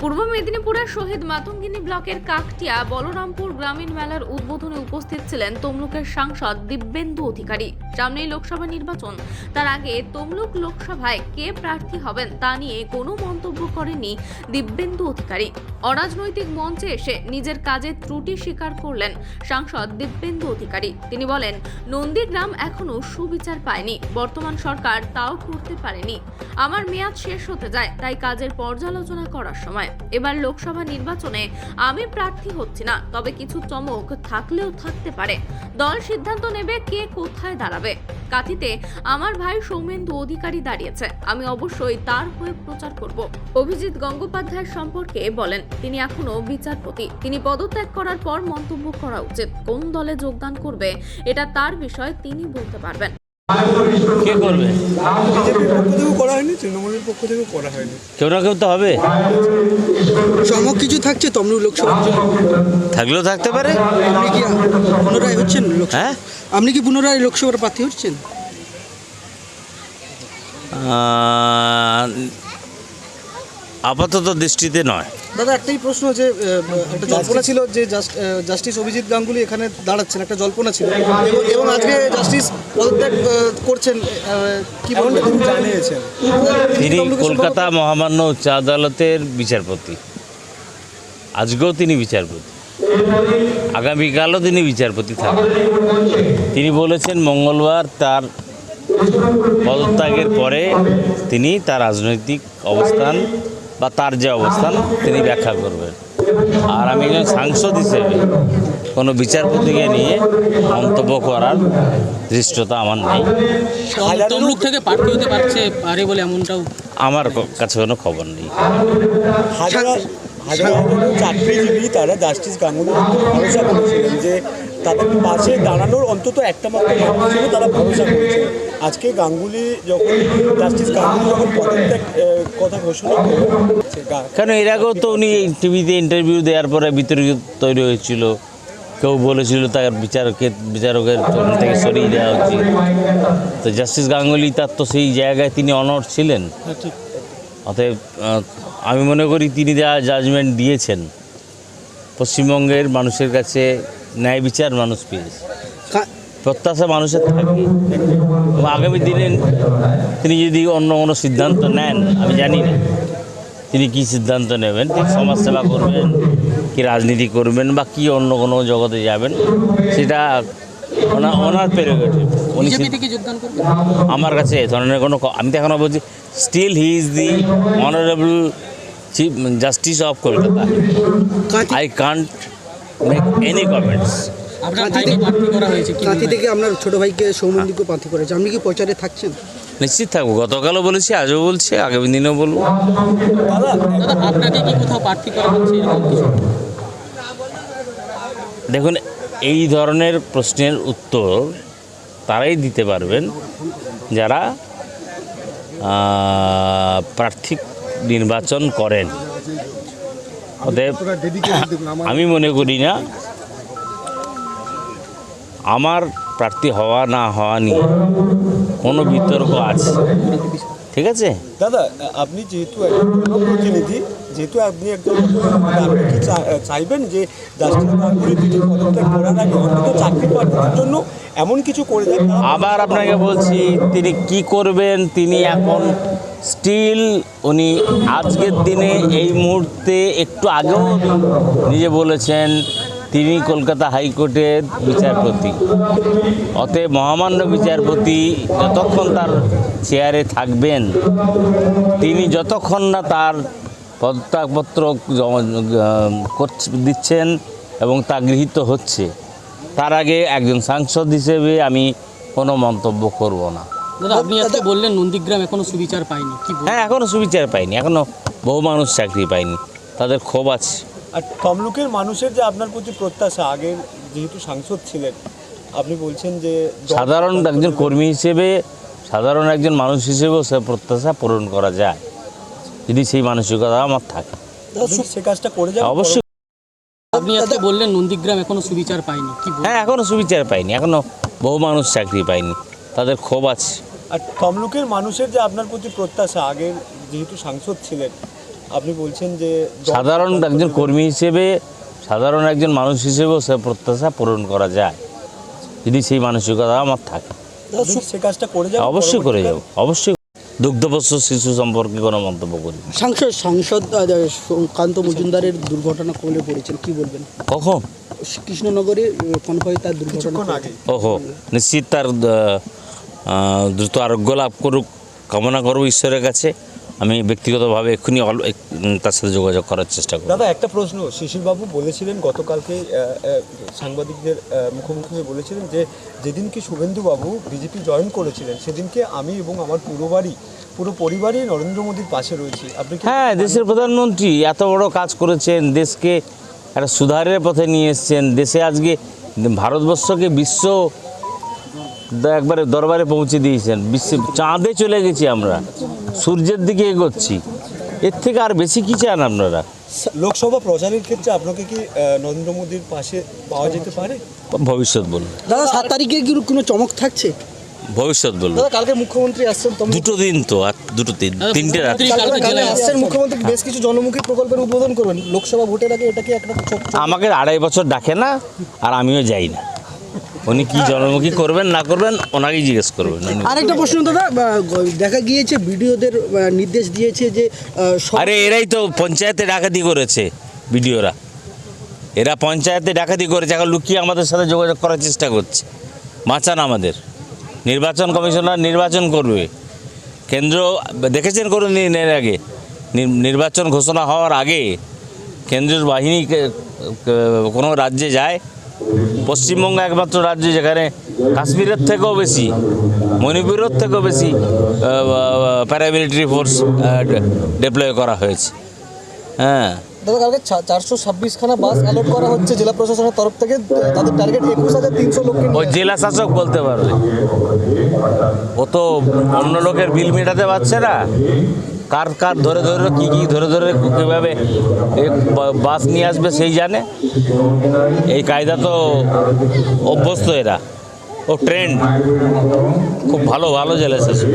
পূর্ব মেদিনীপুরের শহীদ মাতঙ্গিনী ব্লকের কাকটিয়া বলরামপুর গ্রামীণ মেলার উদ্বোধনে উপস্থিত ছিলেন তমলুকের সাংসদ দিব্যেন্দু অধিকারী। সামনেই লোকসভা নির্বাচন। তার আগে তমলুক লোকসভায় কে প্রার্থী হবেন তা নিয়ে কোনো মন্তব্য করেননি দিব্যেন্দু অধিকারী। অরাজনৈতিক মঞ্চে এসে নিজের কাজের ত্রুটি স্বীকার করলেন সাংসদ দিব্যেন্দু অধিকারী। তিনি বলেন, নন্দীগ্রাম এখনও সুবিচার পায়নি। বর্তমান সরকার তাও করতে পারেনি। আমার মেয়াদ শেষ হতে যায়, তাই কাজের পর্যালোচনা করার সময়। এবার লোকসভা নির্বাচনে আমি প্রার্থী হচ্ছি না, তবে কিছু চমক থাকলেও থাকতে পারে। দল সিদ্ধান্ত নেবে কে কোথায় দাঁড়াবে। কাথিতে আমার ভাই সৌমেন্দু অধিকারী দাঁড়িয়েছে, আমি অবশ্যই তার হয়ে প্রচার করব। অভিজিৎ গঙ্গোপাধ্যায়ের সম্পর্কে বলেন, তিনি এখনও বিচারপতি। তিনি পদত্যাগ করার পর মন্তব্য করা উচিত, কোন দলে যোগদান করবে, এটা তার বিষয় তিনি বলতে পারবেন। কে করবে? করা হয়নি তৃণমূলের পক্ষ থেকেও করা হয়নি। কেউ না কেউ তো হবে। চমক কিছু থাকছে তমলুক লোকসভা থাকলেও থাকতে পারে। আপনি কি পুনরায় হচ্ছেন হ্যাঁ। আপনি কি পুনরায় লোকসভার প্রার্থী হচ্ছেন? আপাতত দৃষ্টিতে নয়। দাদা একটাই প্রশ্ন যে একটা জল্পনা ছিল যে জাস্ট- জাস্টিস অভিজিৎ গাঙ্গুলি এখানে দাঁড়াচ্ছেন একটা জল্পনা ছিল। এবং- আজকে জাস্টিস পদত্যাগ করছেন কি বলবেন? জানিয়েছেন। তিনি কলকাতা মহামান্য উচ্চ আদালতের বিচারপতি। আজকেও তিনি বিচারপতি। আগামীকালও তিনি বিচারপতি থাকবেন। তিনি বলেছেন মঙ্গলবার তার পদত্যাগের পরে তিনি তার রাজনৈতিক অবস্থান বা তার যে অবস্থান তিনি ব্যাখ্যা করবেন। আর আমি একজন সাংসদ হিসেবে কোনো বিচারপতিকে নিয়ে মন্তব্য করার দৃষ্টতা আমার নেই। তমলুক থেকে প্রার্থী হতে পারছে পারে বলে এমনটাও? আমার কাছে কোনো খবর নেই। হাজার হাজার চাকরিজীবী তারা জাস্টিস গাঙ্গুলির উপর ভরসা করেছিলেন যে তাদের পাশে দাঁড়ানোর অন্তত একটা মাত্র মানুষ ছিল তারা ভরসা করেছে। আজকে গাঙ্গুলি যখন জাস্টিস গাঙ্গুলি যখন পদত্যাগ কথা ঘোষণা করল কারণ এর আগেও তো উনি টিভিতে ইন্টারভিউ দেওয়ার পরে বিতর্ক তৈরি হয়েছিল। কেউ বলেছিল তার বিচারকে বিচারকের চরণ থেকে সরিয়ে দেওয়া উচিত। তো জাস্টিস গাঙ্গুলি তার তো সেই জায়গায় তিনি অনর ছিলেন। অতএব আমি মনে করি তিনি যা জাজমেন্ট দিয়েছেন পশ্চিমবঙ্গের মানুষের কাছে ন্যায় বিচার মানুষ পেয়েছে। প্রত্যাশা মানুষের থাকে। আগামী দিনে তিনি যদি অন্য কোনো সিদ্ধান্ত নেন আমি জানি না। তিনি কি সিদ্ধান্ত নেবেন? তিনি সমাজসেবা করবেন কি রাজনীতি করবেন বা কি অন্য কোনো জগতে যাবেন সেটা ওনার ওনার প্রেরোগেটিভ। উনি আমার কাছে এ ধরনের কোনো আমি তো এখনও বলছি still he is the honourable chief justice of Kolkata I can't any comments আপনার করা হয়েছে কি থেকে আপনার ছোট ভাইকে সৌমন্দিকে প্রার্থী করেছে। আপনি কি প্রচারে থাকছেন? নিশ্চিত থাকব। গতকালও বলেছি আজও বলছি আগামী দিনেও বলব। দাদা আপনাকে কি কোথাও প্রার্থী করা হচ্ছে দেখুন এই ধরনের প্রশ্নের উত্তর তারাই দিতে পারবেন। যারা প্রার্থী নির্বাচন করেন। অতএব আমি মনে করি না। আমার প্রার্থী হওয়া না হওয়া নিয়ে কোনো বিতর্ক আছে। ঠিক আছে? দাদা আপনি যেহেতু একজন জনপ্রতিনিধি যেহেতু আপনি একজন আপনি কি চাইবেন যে করার আগে অন্তত চাকরি জন্য এমন কিছু করে দেন আবার আপনাকে বলছি তিনি কি করবেন তিনি এখন স্টিল উনি আজকের দিনে এই মুহূর্তে একটু আগেও নিজে বলেছেন, তিনি কলকাতা হাইকোর্টের বিচারপতি। অতএব মহামান্য বিচারপতি যতক্ষণ তার চেয়ারে থাকবেন, তিনি যতক্ষণ না তার পদত্যাগপত্র দিচ্ছেন এবং তা গৃহীত হচ্ছে, তার আগে একজন সাংসদ হিসেবে আমি কোনো মন্তব্য করব না। দাদা আপনি আজকে বললেন নন্দীগ্রাম এখনও সুবিচার পায়নি কি হ্যাঁ এখনও সুবিচার পাইনি এখনও বহু মানুষ চাকরি পায়নি তাদের ক্ষোভ আছে। আর তমলুকের মানুষের যে আপনার প্রতি প্রত্যাশা আগের যেহেতু সাংসদ ছিলেন আপনি বলছেন যে সাধারণ একজন কর্মী হিসেবে সাধারণ একজন মানুষ হিসেবেও সে প্রত্যাশা পূরণ করা যায়। যদি সেই মানসিকতা আমার থাকে। সে কাজটা করে অবশ্যই। আপনি আজকে বললেন নন্দীগ্রাম এখনও সুবিচার পায়নি কি হ্যাঁ এখনও সুবিচার পাইনি এখনও বহু মানুষ চাকরি পায়নি তাদের ক্ষোভ আছে। আর তমলুকের মানুষের যে আপনার প্রতি প্রত্যাশা আগের যেহেতু সাংসদ ছিলেন আপনি বলছেন যে সাধারণ একজন কর্মী হিসেবে সাধারণ একজন মানুষ হিসেবেও সে প্রত্যাশা পূরণ করা যায়। যদি সেই মানসিকতা আমার থাকে। সে কাজটা করে যাবেন অবশ্যই করে যাব অবশ্যই। দুগ্ধবস্ত শিশু সম্পর্কে কোনো মন্তব্য করি সাংসদ সাংসদ আহ, সুকান্ত মজুমদারের দুর্ঘটনা কবলে পড়েছেন কি বলবেন? কখন? কৃষ্ণনগরে কনভয় তার দুর্ঘটনা ওহো নিশ্চিত তার দ্রুত আরোগ্য লাভ করুক কামনা করব ঈশ্বরের কাছে। আমি ব্যক্তিগতভাবে এক্ষুনি তার সাথে যোগাযোগ করার চেষ্টা করব। দাদা একটা প্রশ্ন। শিশিরবাবু বলেছিলেন গতকালকে সাংবাদিকদের মুখোমুখি হয়ে বলেছিলেন যে যেদিনকে শুভেন্দুবাবু বিজেপি জয়েন করেছিলেন সেদিনকে আমি এবং আমার পুরো বাড়ি পুরো পরিবারই নরেন্দ্র মোদীর পাশে রয়েছি। আপনি হ্যাঁ দেশের প্রধানমন্ত্রী এত বড় কাজ করেছেন দেশকে একটা সুধারের পথে নিয়ে এসছেন দেশে আজকে ভারতবর্ষকে বিশ্ব একবারে দরবারে পৌঁছে দিয়েছেন। বিশ্বে চাঁদে চলে গেছি আমরা। সূর্যের দিকে এগোচ্ছি। এর থেকে আর বেশি কী চান আপনারা? লোকসভা প্রচারের ক্ষেত্রে আপনাকে কি নরেন্দ্র মোদীর পাশে পাওয়া যেতে পারে? ভবিষ্যৎ বলুন। দাদা সাত তারিখে কি কোনো চমক থাকছে? ভবিষ্যৎ বলুন। দাদা কালকে মুখ্যমন্ত্রী আসছেন দুটো দিন তো আর দুটো দিন তিনটে আসছেন। মুখ্যমন্ত্রী বেশ কিছু জনমুখী প্রকল্পের উদ্বোধন করবেন। লোকসভা ভোটের আগে এটা কি একটা আমাকে আড়াই বছর ডাকে না আর আমিও যাই না। উনি কি জনমুখী করবেন না করবেন ওনাকেই জিজ্ঞেস করবেন। আরেকটা প্রশ্ন দাদা দেখা গিয়েছে ভিডিওদের নির্দেশ দিয়েছে যে আরে এরাই তো পঞ্চায়েতে ডাকাতি করেছে ভিডিওরা। এরা পঞ্চায়েতে ডাকাতি করেছে এখন লুকিয়ে আমাদের সাথে যোগাযোগ করার চেষ্টা করছে। বাঁচান আমাদের। নির্বাচন কমিশনার নির্বাচন করবে। কেন্দ্র দেখেছেন করুন এর আগে? নির্বাচন ঘোষণা হওয়ার আগে কেন্দ্রের বাহিনী কোনো রাজ্যে যায় পশ্চিমবঙ্গ একমাত্র রাজ্য যেখানে কাশ্মীরের থেকেও বেশি মণিপুরের থেকেও বেশি প্যারামিলিটারি ফোর্স ডিপ্লয় করা হয়েছে। হ্যাঁ। দাদা কালকে চারশো ছাব্বিশ খানা বাস অ্যালট করা হচ্ছে জেলা প্রশাসনের তরফ থেকে। তাদের টার্গেট একুশ হাজার তিনশো লোককে ওই জেলা শাসক বলতে পারবে। ও তো অন্য লোকের বিল মেটাতে পারছে না। কার কার ধরে ধরে কি কি ধরে ধরে কীভাবে বাস নিয়ে আসবে সেই জানে। এই কায়দা তো অভ্যস্ত এরা। ও ট্রেন্ড খুব ভালো ভালো জেলা শাসক